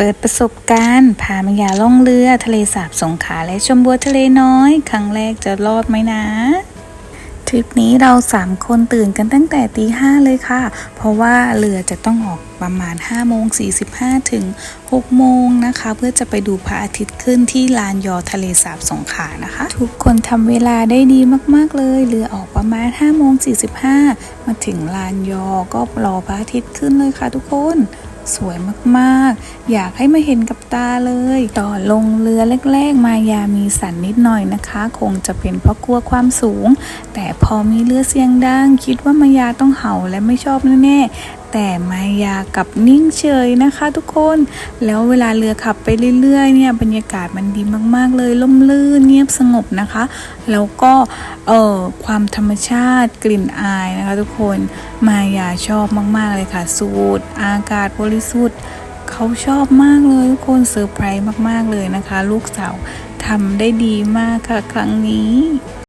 เปิดประสบการณ์พามายาล่องเรือทะเลสาบสงขลาและชมบัวทะเลน้อย ครั้งแรกจะรอดไหมนะทริปนี้เราสามคนตื่นกันตั้งแต่ตีห้าเลยค่ะ เพราะว่าเรือจะต้องออกประมาณ5โมง45 ถึง 6 โมงนะคะ เพื่อจะไปดูพระอาทิตย์ขึ้นที่ลานยอทะเลสาบสงขลานะคะ ทุกคนทำเวลาได้ดีมาก ๆ เลย เรือออกประมาณ5โมง45 มาถึงลานยอก็รอพระอาทิตย์ขึ้นเลยค่ะทุกคน สวยมากๆ อยากให้มาเห็นกับตาเลย ต่อลงเรือแรกๆ มายามีสันนิดหน่อยนะคะ คงจะเป็นเพราะกลัวความสูง แต่พอมีเรือเสียงดังคิดว่ามายาต้องเห่าและไม่ชอบแน่ๆแต่มายากับนิ่งเฉยนะคะทุกคน แล้วเวลาเรือขับไปเรื่อยๆเนี่ยบรรยากาศมันดีมาก ๆ เลยล่มลื่นเงียบสงบนะคะ แล้วก็เอ่อความธรรมชาติกลิ่นอายนะคะ ทุกคนมายาชอบมากๆเลยค่ะ สูดอากาศบริสุทธิ์เขาชอบมากเลยทุกคนเซอร์ไพรส์มากๆเลยนะคะ ลูกสาวทำได้ดีมากค่ะ ครั้งนี้